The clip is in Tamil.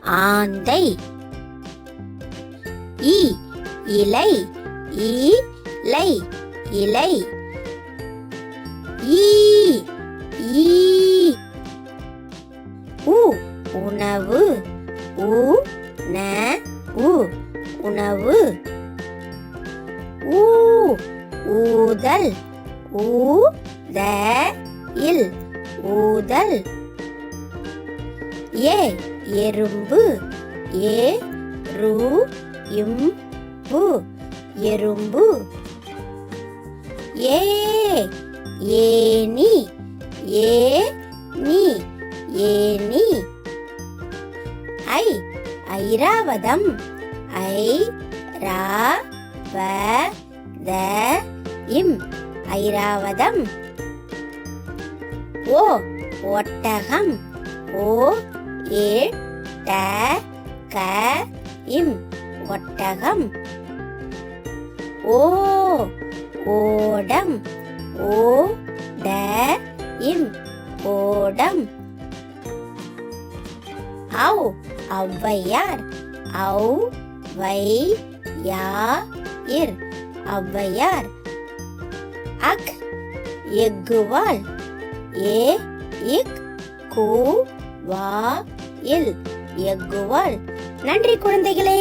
ஆந்தை இ இலை இலை இலை. ஈ ஈ. உ உணவு. உ ந உ உணவு. ஊ ஊதல். ஊ த இல். ஊதல். ஏ எறும்பு ஏ ரு இம் பு எறும்பு. ஏ ஏனி ஏ நீ ஏனி ஐ ஐராவதம். ஐ ரா வ த இம் ஐராவதம். ஓ ஒட்டகம். ஓ ஏ ட க இம் ஒட்டகம். ஓ ஓடம். ஓ ட இம் ஓடம். ஔ ஔவையார். ஔ வை யா இர் ஔவையார். அக் எக்குவால் ஏ இக் கூ வா இல் எக்குவால் நன்றி குழந்தைகளே.